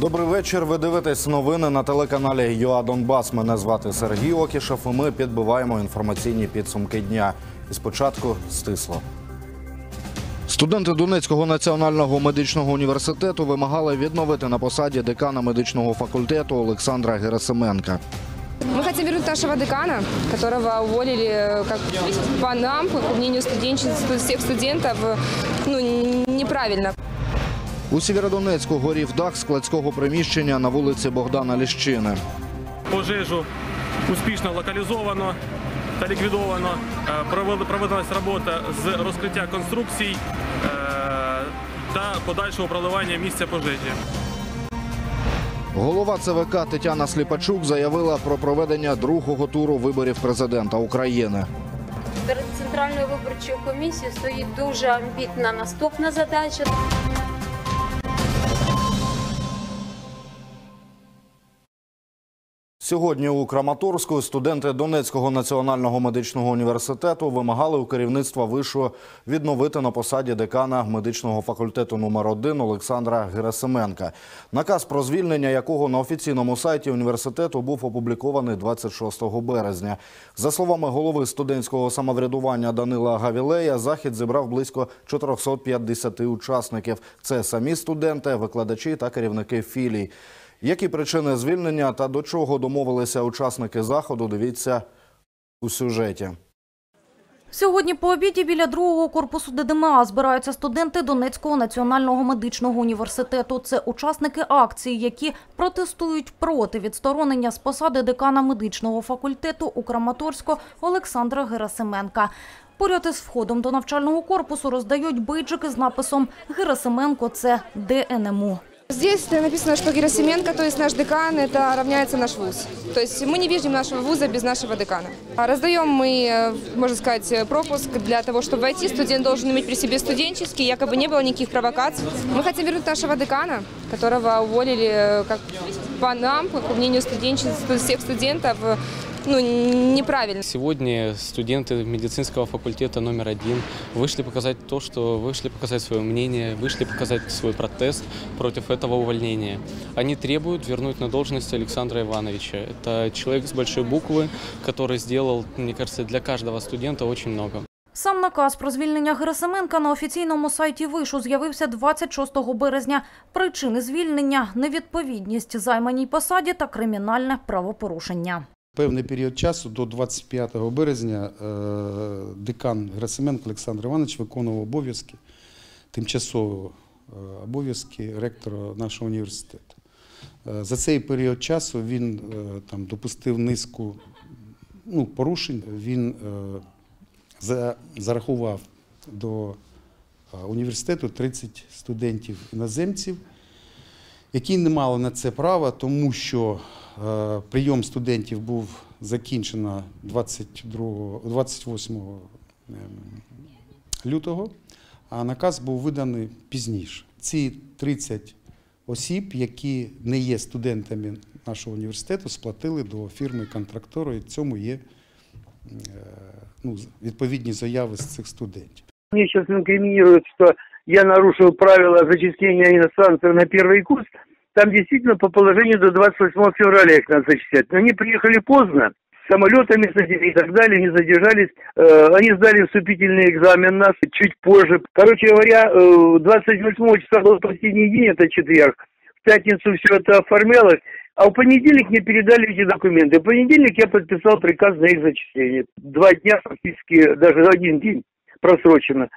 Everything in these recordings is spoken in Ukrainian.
Добрий вечір. Ви дивитесь новини на телеканалі ЮА Донбас. Мене звати Сергій Окішев. і Ми підбиваємо інформаційні підсумки дня. І спочатку стисло. Студенти Донецького національного медичного університету вимагали відновити на посаді декана медичного факультету Олександра Герасименка. Мы хотим вернуть нашего декана, которого уволили, э, как по нам, по мнению студенчеств, всех студентов, э, ну, неправильно. У Сєвєродонецьку горів дах складського приміщення на вулиці Богдана Ліщини. Пожежу успішно локалізовано та ліквідовано. Е, провели- Проведена робота з розкриття конструкцій е, та подальшого проливання місця пожежі. Голова ЦВК Тетяна Сліпачук заявила про проведення другого туру виборів президента України. Перед центральною виборчою комісією стоїть дуже амбітна наступна задача. Сьогодні у Краматорську студенти Донецького національного медичного університету вимагали у керівництва вишу відновити на посаді декана медичного факультету номер 1 Олександра Герасименка. Наказ про звільнення якого на офіційному сайті університету був опублікований 26 березня. За словами голови студентського самоврядування Данила Гавілея, захід зібрав близько 450 учасників. Це самі студенти, викладачі та керівники філій. Які причини звільнення та до чого домовилися учасники заходу, дивіться у сюжеті. Сьогодні по обіді біля другого корпусу ДДМА збираються студенти Донецького національного медичного університету. Це учасники акції, які протестують проти відсторонення з посади декана медичного факультету у Краматорську Олександра Герасименка. Поряд із входом до навчального корпусу роздають бейджики з написом «Герасименко – це ДНМУ». Здесь написано, что Герасименко, то есть наш декан, это равняется наш вуз. То есть мы не видим нашего вуза без нашего декана. А Раздаем мы, э, можно сказать, пропуск для того, чтобы войти. Студент должен иметь при себе студенческий, якобы не было никаких провокаций. Мы хотим вернуть нашего декана, которого уволили, э, как по нам, по мнению студенчеств, всех студентов, э, ну, неправильно. Сегодня студенты медицинского факультета номер один вышли показать то, что вышли показать свое мнение, вышли показать свой протест против этого увольнения. Они требуют вернуть на должность Александра Ивановича. Это человек с большой буквы, который сделал, мне кажется, для каждого студента очень много. Сам наказ про звільнення Герасименка на офіційному сайті Вишу з'явився 26 березня. Причини звільнення – невідповідність займаній посаді та кримінальне правопорушення. Певний період часу до 25 березня е, декан Герасименко Олександр Іванович виконував обов'язки, тимчасово е, обов'язки ректора нашого університету. Е, За цей період часу він там допустив низку ну, порушень. Він зарахував до е, університету 30 студентів іноземців, які не мали на це права, тому що е, прийом студентів був закінчено 22, 28 ем, лютого, а наказ був виданий пізніше. Ці 30 осіб, які не є студентами нашого університету, сплатили до фірми контрактору, і цьому є е, ну, відповідні заяви з цих студентів. Мне сейчас инкриминируют, что я нарушил правила зачисления иностранцев на первый курс. Там действительно по положению до 28 февраля их надо зачислять. Но они приехали поздно, самолетами садили и так далее, не задержались. Э, Они сдали вступительный экзамен нас чуть позже. Короче говоря, э, 28 числа был последний день, это четверг. Пятницу все это оформлялось. А в понедельник мне передали эти документы. В понедельник я подписал приказ на их зачисление. Два дня, фактически даже один день просрочено.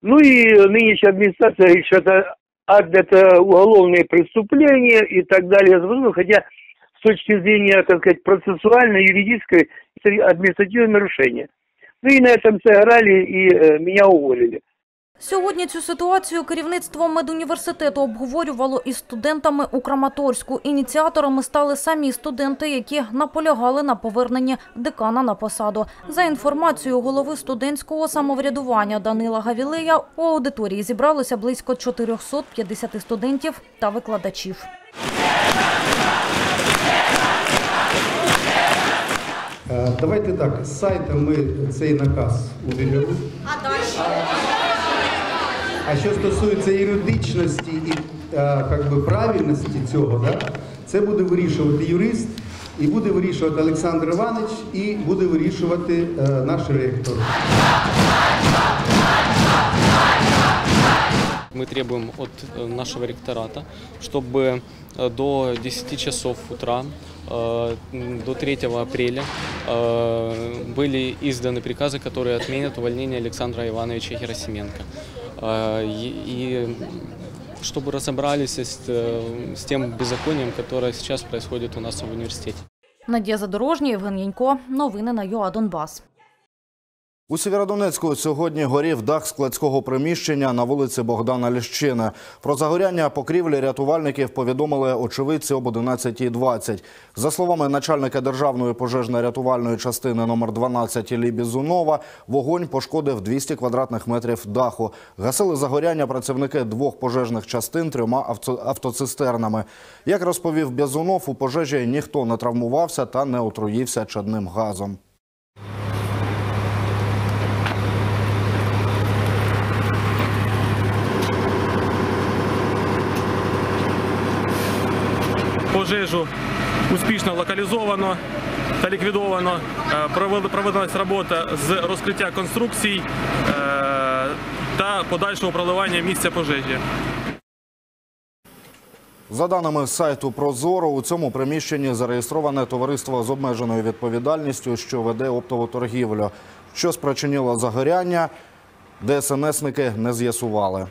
Ну и нынешняя администрация говорит, что это акт, это уголовное преступление и так далее. Хотя с точки зрения, так сказать, процессуальной, юридической, административное нарушение. Ну и на этом сыграли и э, меня уволили. Сьогодні цю ситуацію керівництво медуніверситету обговорювало із студентами у Краматорську. Ініціаторами стали самі студенти, які наполягали на поверненні декана на посаду. За інформацією голови студентського самоврядування Данила Гавілея, у аудиторії зібралося близько 450 студентів та викладачів. Е, Давайте так, з сайта ми цей наказ уберемо. А далі? А що стосується юридичності і е, как би, правильності цього, да, це буде вирішувати юрист, і буде вирішувати Олександр Іванович, і буде вирішувати е, наш ректор. Мы требуем от э, нашего ректората, чтобы э, до 10 часов утра, э, м, до 3 апреля, э, были изданы приказы, которые отменят увольнение Александра Ивановича Герасименко. Э, И и чтобы разобрались с, э, с тем беззаконием, которое сейчас происходит у нас в университете. Надія Задорожня, Євген Янько. Новини на ЮА Донбас. У Сєвєродонецьку сьогодні горів дах складського приміщення на вулиці Богдана Ліщини. Про загоряння покрівлі рятувальників повідомили очевидці об 11.20. За словами начальника державної пожежно-рятувальної частини номер 12 Іллі Бізунова, вогонь пошкодив 200 квадратних метрів даху. Гасили загоряння працівники двох пожежних частин трьома авто- автоцистернами. Як розповів Бізунов, у пожежі ніхто не травмувався та не отруївся чадним газом. Пожежу успішно локалізовано та ліквідовано. Е, Проведена робота з розкриття конструкцій е, та подальшого проливання місця пожежі. За даними сайту Прозоро, у цьому приміщенні зареєстроване товариство з обмеженою відповідальністю, що веде оптову торгівлю. Що спричинило загоряння, ДСНСники не з'ясували.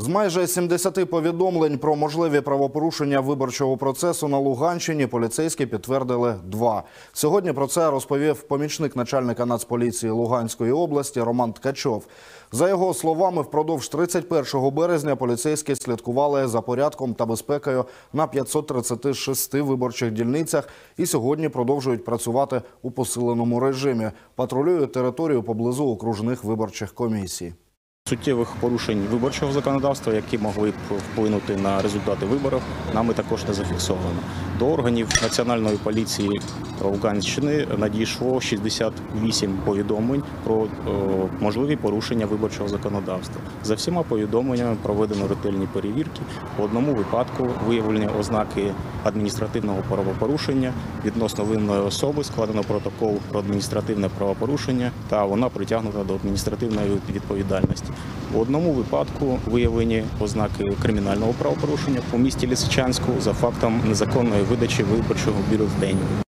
З майже 70 повідомлень про можливі правопорушення виборчого процесу на Луганщині поліцейські підтвердили два. Сьогодні про це розповів помічник начальника Нацполіції Луганської області Роман Ткачов. За його словами, впродовж 31 березня поліцейські слідкували за порядком та безпекою на 536 виборчих дільницях і сьогодні продовжують працювати у посиленому режимі. Патрулюють територію поблизу окружних виборчих комісій. Суттєвих порушень виборчого законодавства, які могли б вплинути на результати виборів, нами також не зафіксовано. До органів Національної поліції Луганщини надійшло 68 повідомлень про можливі порушення виборчого законодавства. За всіма повідомленнями проведено ретельні перевірки. У одному випадку виявлені ознаки адміністративного правопорушення відносно винної особи складено протокол про адміністративне правопорушення та вона притягнута до адміністративної відповідальності. У одному випадку виявлені ознаки кримінального правопорушення у місті Лисичанську за фактом незаконної видачі виборчого бюлетеню.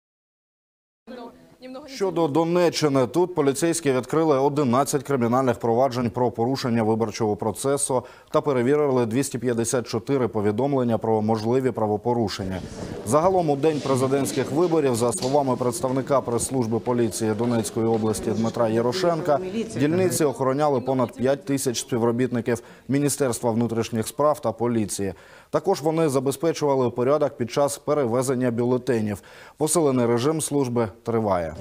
Щодо Донеччини, тут поліцейські відкрили 11 кримінальних проваджень про порушення виборчого процесу та перевірили 254 повідомлення про можливі правопорушення. Загалом у день президентських виборів, за словами представника прес-служби поліції Донецької області Дмитра Ярошенка, дільниці охороняли понад 5 тисяч співробітників Міністерства внутрішніх справ та поліції. Також вони забезпечували порядок під час перевезення бюлетенів. Посилений режим служби триває.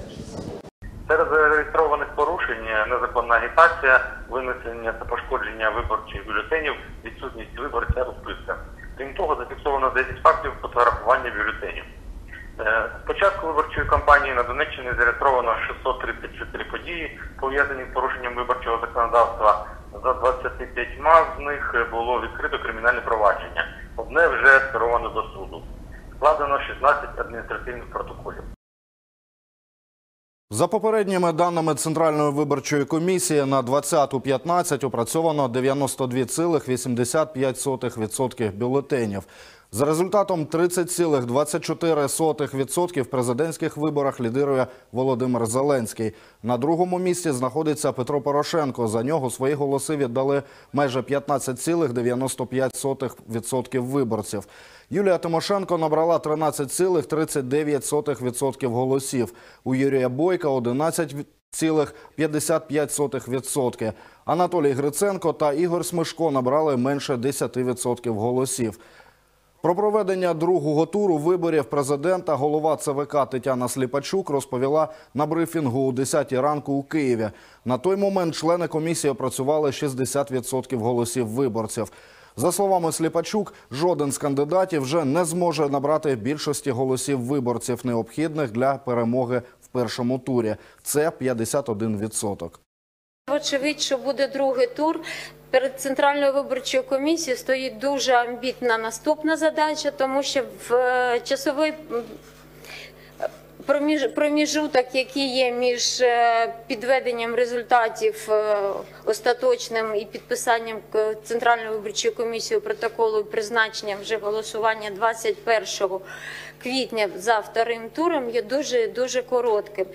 Серед зареєстрованих порушень незаконна агітація, винесення та пошкодження виборчих бюлетенів, відсутність виборця у списках. Крім того, зафіксовано 10 фактів фотографування бюлетенів. Е, З початку виборчої кампанії на Донеччині зареєстровано 634 події, пов'язані з порушенням виборчого законодавства. За 25 з них було відкрито кримінальне провадження. Одне вже скеровано до суду. Складено 16 адміністративних протоколів. За попередніми даними Центральної виборчої комісії на 20.15 опрацьовано 92,85% бюлетенів. За результатом 30,24% в президентських виборах лідирує Володимир Зеленський. На другому місці знаходиться Петро Порошенко. За нього свої голоси віддали майже 15,95% виборців. Юлія Тимошенко набрала 13,39% голосів. У Юрія Бойка 11,55%. Анатолій Гриценко та Ігор Смишко набрали менше 10% голосів. Про проведення другого туру виборів президента голова ЦВК Тетяна Сліпачук розповіла на брифінгу у 10 ранку у Києві. На той момент члени комісії опрацювали 60% голосів виборців. За словами Сліпачук, жоден з кандидатів вже не зможе набрати більшості голосів виборців, необхідних для перемоги в першому турі. Це 51%. Очевидь, що буде другий тур. Перед центральною виборчою комісією стоїть дуже амбітна наступна задача, тому що в е, часовий проміж- проміжуток, який є між е, підведенням результатів е, остаточним і підписанням к- центральною виборчою комісією протоколу і призначенням вже голосування 21 квітня за вторим туром, є дуже дуже коротким.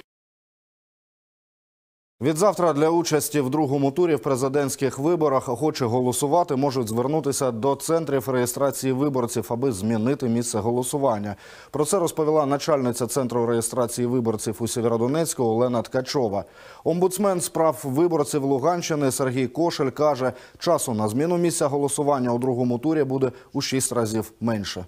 Відзавтра для участі в другому турі в президентських виборах охочі голосувати можуть звернутися до центрів реєстрації виборців, аби змінити місце голосування. Про це розповіла начальниця центру реєстрації виборців у Сєвєродонецьку Олена Ткачова. Омбудсмен з прав виборців Луганщини Сергій Кошель каже, часу на зміну місця голосування у другому турі буде у шість разів менше.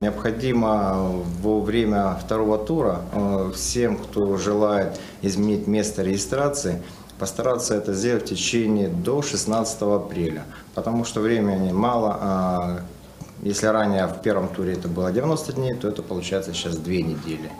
Необходимо во время второго тура э, всем, кто желает изменить место регистрации, постараться это сделать в течение до 16 апреля, потому что времени мало. а Если ранее в первом туре это было 90 дней, то это получается сейчас 2 недели.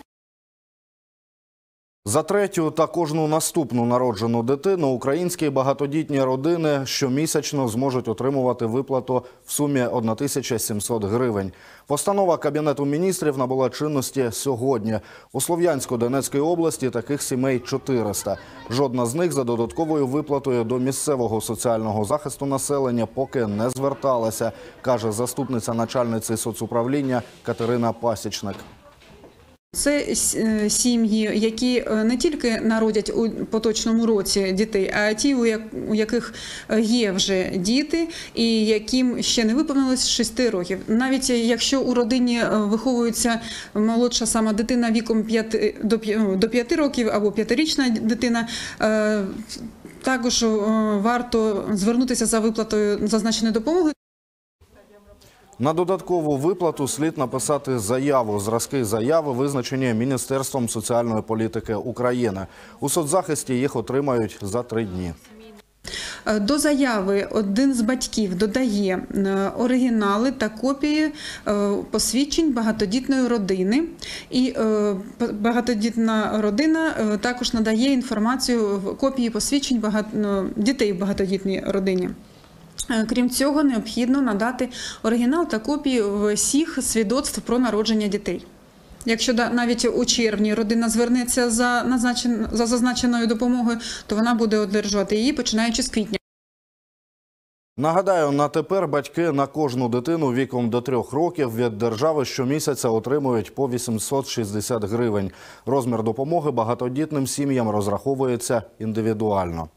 За третю та кожну наступну народжену дитину українські багатодітні родини щомісячно зможуть отримувати виплату в сумі 1700 гривень. Постанова Кабінету міністрів набула чинності сьогодні. У Слов'янсько-Донецькій області таких сімей 400. Жодна з них за додатковою виплатою до місцевого соціального захисту населення поки не зверталася, каже заступниця начальниці соцуправління Катерина Пасічник. Це е, сім'ї, які е, не тільки народять у поточному році дітей, а ті, у яких е, є вже діти, і яким ще не виповнилось 6 років. Навіть якщо у родині виховується молодша сама дитина віком 5, до 5, років або п'ятирічна дитина. Також варто звернутися за виплатою зазначеної допомоги. На додаткову виплату слід написати заяву. Зразки заяви визначені Міністерством соціальної політики України. У соцзахисті їх отримають за три дні. До заяви один з батьків додає е, оригінали та копії е, посвідчень багатодітної родини. І е, багатодітна родина також надає інформацію копії посвідчень ну, дітей в багатодітній родині. Е, Крім цього, необхідно надати оригінал та копії всіх свідоцтв про народження дітей. Якщо навіть у червні родина звернеться за, назначен- за зазначеною допомогою, то вона буде одержувати її починаючи з квітня. Нагадаю, на тепер батьки на кожну дитину віком до трьох років від держави щомісяця отримують по 860 гривень. Розмір допомоги багатодітним сім'ям розраховується індивідуально.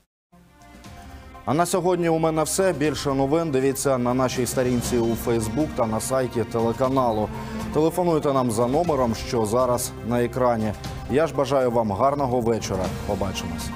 А на сьогодні у мене все. Більше новин дивіться на нашій сторінці у Фейсбук та на сайті телеканалу. Телефонуйте нам за номером, що зараз на екрані. Я ж бажаю вам гарного вечора. Побачимось.